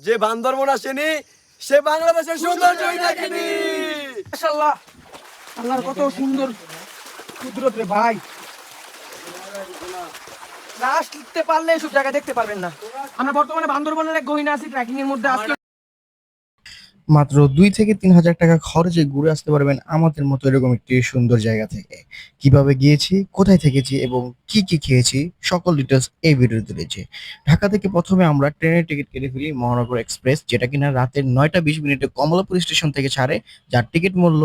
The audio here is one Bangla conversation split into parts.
যে বান্দরবন আসেনি, সে বাংলাদেশের সৌন্দর্যই দেখেনি। মাশাআল্লাহ। আল্লাহর কত সুন্দর কুদরত রে ভাই। না লিখতে পারলে এসব জায়গা দেখতে পারবেন না। আমরা বর্তমানে বান্দরবনের এক গহিনা আছি ট্র্যাকিং এর মধ্যে আজকে মাত্র দুই থেকে তিন হাজার টাকা খরচে ঘুরে আসতে পারবেন আমাদের মতো এরকম একটি সুন্দর জায়গা থেকে। কীভাবে গিয়েছি, কোথায় থেকেছি এবং কি কি খেয়েছি, সকল ডিটেলস এই ভিডিওতে রয়েছে। ঢাকা থেকে প্রথমে আমরা ট্রেনের টিকিট কেটে ফেলি মহানগর এক্সপ্রেস, যেটা কিনা রাতের নয়টা বিশ মিনিটে কমলাপুর স্টেশন থেকে ছাড়ে, যার টিকিট মূল্য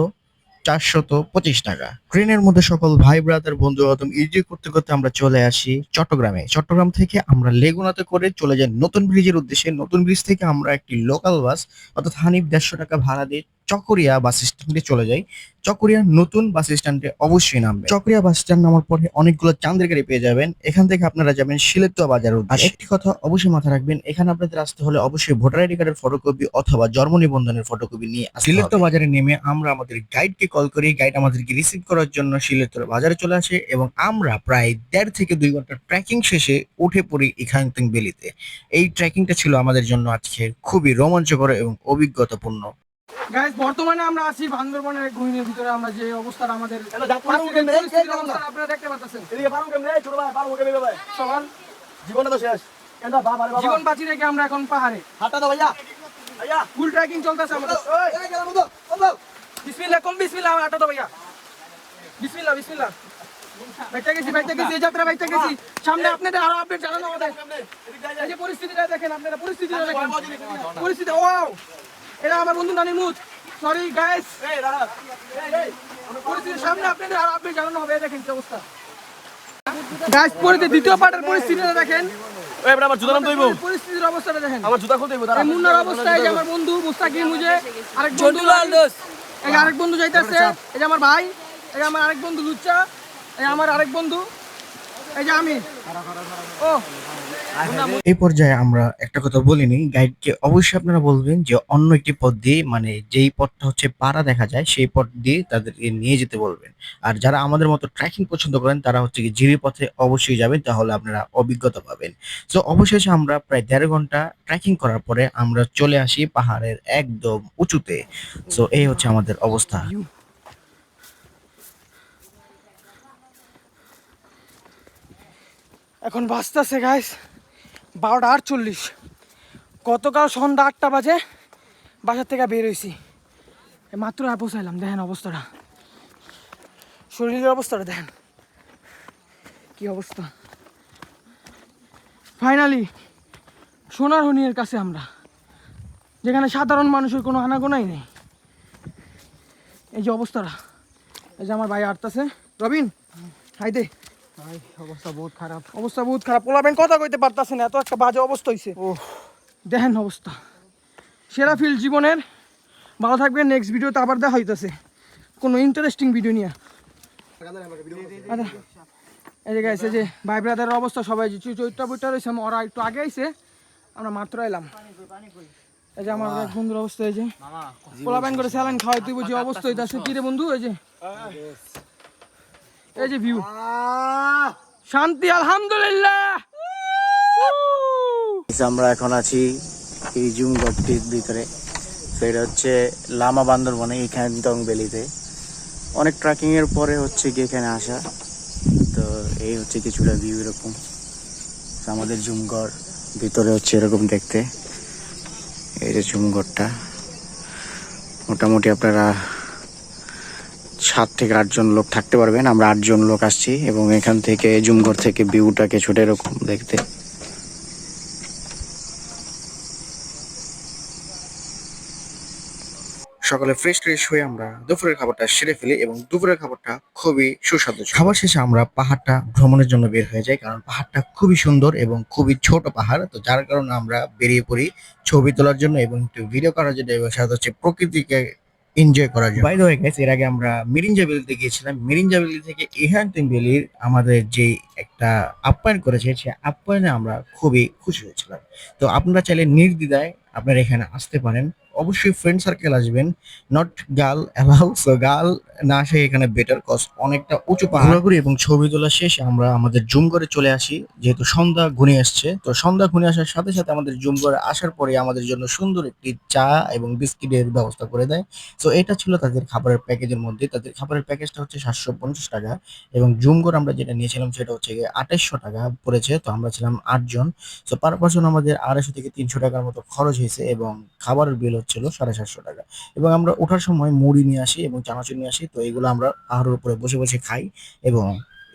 চারশত পঁচিশ টাকা। ট্রেনের মধ্যে সকল ভাই ব্রাদার বন্ধু বান্ধব ইজি করতে করতে আমরা চলে আসি চট্টগ্রামে। চট্টগ্রাম থেকে আমরা লেগুনাতে করে চলে যাই নতুন ব্রিজের উদ্দেশ্যে। নতুন ব্রিজ থেকে আমরা একটি লোকাল বাস অর্থাৎ হানিফ দেড়শো টাকা ভাড়া দিয়ে চকরিয়া বাস স্ট্যান্ডে চলে যাই। চকরিয়া নতুন বাস স্ট্যান্ডে অবশ্যই নামবে চকরিয়া বাস স্ট্যান্ড নামার পরে অনেকগুলো চাঁদের গাড়ি পেয়ে যাবেন। এখান থেকে আপনারা যাবেন সিলেতুয়া বাজার আর একটি কথা অবশ্যই মাথায় রাখবেন এখানে আপনাদের আসতে হলে অবশ্যই ভোটার আইডি কার্ডের ফটোকপি অথবা জন্ম নিবন্ধনের ফটোকপি নিয়ে সিলেতুয়া বাজারে নেমে আমরা আমাদের গাইডকে কল করি। গাইড আমাদেরকে রিসিভ করার জন্য সিলেতুয়া বাজারে চলে আসে এবং আমরা প্রায় দেড় থেকে দুই ঘণ্টা ট্রেকিং শেষে উঠে পড়ি ইখাংতিং বেলিতে। এই ট্রেকিংটা ছিল আমাদের জন্য আজকে খুবই রোমাঞ্চকর এবং অভিজ্ঞতাপূর্ণ। গাইস বর্তমানে আমরা আছি বান্দরবনের ভিতরে। আমরা যে অবস্থার আমাদের আপনারা দেখতে পাচ্ছেন। জীবনটা তো শেষ। জীবন বাঁচি রেখে আমরা এখন পাহাড়ে। হাতটা দাও ভাইয়া। ভাইয়া। ফুল ট্রেকিং চলতেছে আমাদের। বিসমিল্লাহ কম বিসমিল্লাহ আটা তো ভাইয়া। বিসমিল্লাহ বিসমিল্লাহ। বাইতে গেছি বাইতে গেছি এই যাত্রা বাইতে গেছি। সামনে আপনাদের আরও আপডেট জানানো আমাদের এই যে পরিস্থিতিটা দেখেন আপনারা পরিস্থিতিটা দেখেন। পরিস্থিতি ওয়াও এটা আমার বন্ধু নানিমুত সরি গাইস এই দাঁড়া এই এই। পরিস্থিতির সামনে আপনাদের আরও আপডেট জানানো হবে দেখেন কি অবস্থা। গাইস পরিতে দ্বিতীয় পার্টের পরিস্থিতিটা দেখেন। এবার আমার জুতা নাম দইবো পরিস্থিতির অবস্থাটা দেখেন। আমার জুতা খুলতে হইবো দাঁড়া মুন্নার অবস্থা এই যে আমার বন্ধু মুস্তাকিম মুজে আরেক বন্ধু এই আরেক বন্ধু যাইতেছে। এই যে আমার ভাই এই আমার আরেক বন্ধু লুচ্চা। এই আমার আরেক বন্ধু। এই পর্যায়ে আমরা একটা কথা বলিনি, গাইডকে অবশ্যই আপনারা বলবেন যে অন্য একটি পথ দিয়ে মানে যেই পথটা হচ্ছে পাড়া দেখা যায়, সেই পথ দিয়ে তাদেরকে নিয়ে যেতে বলবেন। আর যারা আমাদের মতো ট্রেকিং পছন্দ করেন, তারা হচ্ছে কি জিরি পথে অবশ্যই যাবেন, তাহলে আপনারা অভিজ্ঞতা পাবেন। তো অবশেষে আমরা প্রায় দেড় ঘণ্টা ট্রেকিং করার পরে আমরা চলে আসি পাহাড়ের একদম উঁচুতে। তো এই হচ্ছে আমাদের অবস্থা। এখন বাজতেছে গাইস বারোটা আটচল্লিশ। গতকাল সন্ধ্যা আটটা বাজে বাসার থেকে বের হয়েছি মাত্র পৌঁছাইলাম, দেখেন অবস্থাটা। শরীরের অবস্থাটা, দেখেন। কি অবস্থা। ফাইনালি সোনার হনিয়ের কাছে আমরা। যেখানে সাধারণ মানুষের কোনো আনাগোনাই নেই। এই যে অবস্থাটা। এই যে আমার ভাই আটতাছে রবিন, হাই দে। অবস্থা বহুত খারাপ। অবস্থা বহুত খারাপ। পোলাবেন কথা কইতে পারতাছে না এত একটা বাজে অবস্থা হইছে। ও দেখেন অবস্থা। সেরা ফিল জীবনের। ভালো থাকবেন নেক্সট ভিডিওতে আবার দেখা হইতাছে। কোনো ইন্টারেস্টিং ভিডিও নিয়ে। আচ্ছা, এই যে গাইছে যে ভাই ব্রাদারের অবস্থা সবাই যে চৈত্রা বইটা রয়েছে ওরা একটু আগে আইছে আমরা মাত্র এলাম এই যে আমার এক বন্ধুর অবস্থা এই যে। পোলাবেন করে স্যালাইন খাওয়াই তুই বুঝি অবস্থা হইতাছে। কি রে বন্ধু এই যে? এই যে ভিউ শান্তি আলহামদুলিল্লাহ। আমরা এখন আছি এই জুমগড়টির ভিতরে। তো এটা হচ্ছে লামা বান্দরবনে ইখানতং ভ্যালিতে। অনেক ট্রেকিং এর পরে হচ্ছে কি এখানে আসা। তো এই হচ্ছে কিছুটা ভিউ এরকম। আমাদের জুমগড় ভিতরে হচ্ছে এরকম দেখতে। এই যে জুমগড়টা মোটামুটি আপনারা সাত থেকে আটজন লোক থাকতে পারবেন। আমরা আটজন লোক আসছি এবং এখান থেকে জুমঘর থেকে ভিউটা কিছুটা এরকম দেখতে। সকালে ফ্রেশ ট্রেশ হয়ে আমরা দুপুরের খাবারটা সেরে ফেলি এবং দুপুরের খাবারটা খুবই সুস্বাদু। খাবার শেষে আমরা পাহাড়টা ভ্রমণের জন্য বের হয়ে যাই কারণ পাহাড়টা খুবই সুন্দর এবং খুবই ছোট পাহাড়। তো যার কারণে আমরা বেরিয়ে পড়ি ছবি তোলার জন্য এবং একটু ভিডিও করার জন্য এবং সাথে হচ্ছে প্রকৃতিকে এনজয় জন্য। বাইরে হয়ে গেছে এর আগে আমরা মিরিঞ্জা ভ্যালিতে গিয়েছিলাম। মিরিঞ্জা ভ্যালি থেকে ইহান্তিম ভ্যালির আমাদের যে একটা আপ্যায়ন করেছে, সে আপ্যায়নে আমরা খুবই খুশি হয়েছিলাম। তো আপনারা চাইলে নির্দ্বিধায় আপনারা এখানে আসতে পারেন। অবশ্যই ফ্রেন্ড সার্কেল আসবেন। Not girl allow so girl না আসে এখানে বেটার কজ অনেকটা উঁচু পাহাড়। ঘোরাঘুরি এবং ছবি তোলা শেষে, আমরা আমাদের জুম করে চলে আসি, যেহেতু সন্ধ্যা ঘুরে আসছে। তো সন্ধ্যা ঘুরে আসার সাথে সাথে আমাদের জুম করে আসার পরে আমাদের জন্য সুন্দর একটি চা এবং বিস্কিটের ব্যবস্থা করে দেয়। তো এটা ছিল তাদের খাবারের প্যাকেজের মধ্যে। তাদের খাবারের প্যাকেজটা হচ্ছে সাতশো পঞ্চাশ টাকা এবং জুম করে আমরা যেটা নিয়েছিলাম সেটা হচ্ছে গিয়ে আঠাইশশো টাকা পড়েছে। তো আমরা ছিলাম আটজন। তো পার পার্সন আমাদের আড়াইশো থেকে তিনশো টাকার মতো খরচ হয়েছে এবং খাবারের বিল হচ্ছিল সাড়ে সাতশো টাকা। এবং আমরা ওঠার সময় মুড়ি নিয়ে আসি এবং চানাচুর নিয়ে আসি, তো এগুলো আমরা পাহাড়ের উপরে বসে বসে খাই এবং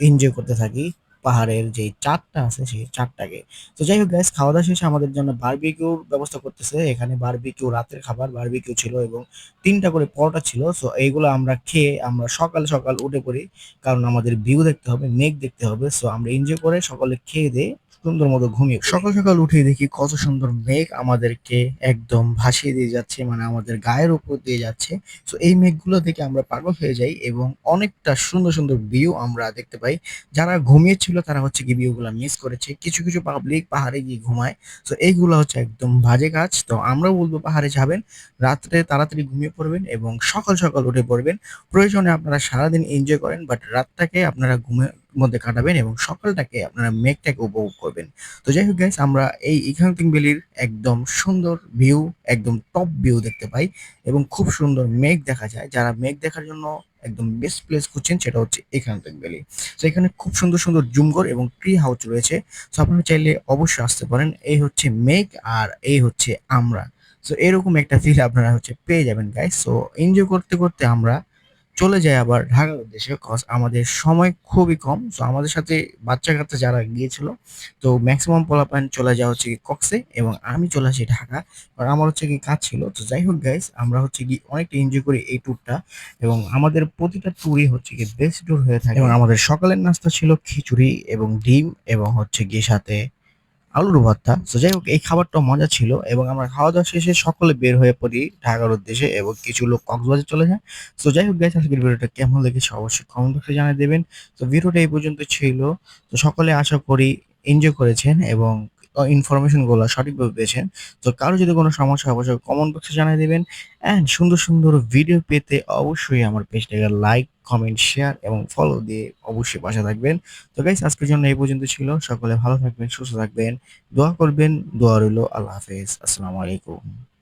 এনজয় করতে থাকি পাহাড়ের যে চাটটা আছে সেই চাটটাকে। তো যাই হোক গ্যাস খাওয়া দাওয়া শেষে আমাদের জন্য বারবিকিউর ব্যবস্থা করতেছে। এখানে বারবিকিউ রাতের খাবার বারবিকিউ ছিল এবং তিনটা করে পরোটা ছিল। সো এইগুলো আমরা খেয়ে আমরা সকাল সকাল উঠে পড়ি, কারণ আমাদের ভিউ দেখতে হবে, মেঘ দেখতে হবে। সো আমরা এনজয় করে সকালে খেয়ে দিয়ে সুন্দর মতো ঘুমিয়ে সকাল সকাল উঠে দেখি কত সুন্দর মেঘ আমাদেরকে একদম ভাসিয়ে দিয়ে যাচ্ছে মানে আমাদের গায়ের উপর দিয়ে যাচ্ছে। সো এই মেঘগুলো থেকে আমরা পাগল হয়ে যাই এবং অনেকটা সুন্দর সুন্দর ভিউ আমরা দেখতে পাই। যারা ঘুমিয়েছিল তারা হচ্ছে কি ভিউগুলো মিস করেছে। কিছু কিছু পাবলিক পাহাড়ে গিয়ে ঘুমায়। তো এইগুলো হচ্ছে একদম বাজে কাজ। তো আমরাও বলব পাহাড়ে যাবেন, রাত্রে তাড়াতাড়ি ঘুমিয়ে পড়বেন এবং সকাল সকাল উঠে পড়বেন। প্রয়োজনে আপনারা সারাদিন এনজয় করেন বাট রাতটাকে আপনারা ঘুমের মধ্যে কাটাবেন এবং সকালটাকে আপনারা মেঘটাকে উপভোগ করবেন। তো যাই হোক গাইস আমরা এই ইখান্তিং ভ্যালির একদম সুন্দর ভিউ একদম টপ ভিউ দেখতে পাই এবং খুব সুন্দর মেঘ দেখা যায়। যারা মেঘ দেখার জন্য একদম বেস্ট প্লেস খুঁজছেন সেটা হচ্ছে ইখান্তিং ভ্যালি। তো এখানে খুব সুন্দর সুন্দর জুমঘর এবং ট্রি হাউস রয়েছে। তো আপনারা চাইলে অবশ্যই আসতে পারেন। এই হচ্ছে মেঘ আর এই হচ্ছে আমরা। সো এরকম একটা ফিল আপনারা হচ্ছে পেয়ে যাবেন গাইস সো এনজয় করতে করতে আমরা চলে যাই আবার ঢাকার উদ্দেশ্যে কজ আমাদের সময় খুবই কম। সো আমাদের সাথে বাচ্চা কাচ্চা যারা গিয়েছিল, তো ম্যাক্সিমাম পোলাপান চলে যাওয়া হচ্ছে কি কক্সে এবং আমি চলে আসি ঢাকা। আর আমার হচ্ছে কি কাজ ছিল। তো যাই হোক গাইস আমরা হচ্ছে কি অনেকটা এনজয় করি এই ট্যুরটা এবং আমাদের প্রতিটা ট্যুরই হচ্ছে কি বেস্ট ট্যুর হয়ে থাকে। এবং আমাদের সকালের নাস্তা ছিল খিচুড়ি এবং ডিম এবং হচ্ছে গিয়ে সাথে আলুর ভর্তা। তো যাই হোক, এই খাবারটা মজা ছিল এবং আমরা খাওয়া দাওয়া শেষে সকলে বের হয়ে পড়ি ঢাকার উদ্দেশ্যে এবং কিছু লোক কক্সবাজার চলে যায়। তো যাই হোক গাইস আজকের ভিডিওটা কেমন লেগেছে অবশ্যই কমেন্ট বক্সে জানিয়ে দেবেন। তো ভিডিওটা এই পর্যন্ত ছিল। তো সকলে আশা করি এনজয় করেছেন এবং ইনফরমেশনগুলো সঠিকভাবে পেয়েছেন। তো কারও যদি কোনো সমস্যা হয়, অবশ্যই কমেন্ট বক্সে জানিয়ে দেবেন। অ্যান্ড সুন্দর সুন্দর ভিডিও পেতে অবশ্যই আমার পেজটাকে লাইক কমেন্ট শেয়ার এবং ফলো দিয়ে অবশ্যই পাশে থাকবেন। তো গাইস আজকের জন্য এই পর্যন্ত ছিল। সকলে ভালো থাকবেন, সুস্থ থাকবেন। দোয়া করবেন। দোয়া রইল। আল্লাহ হাফেজ। আসসালামু আলাইকুম।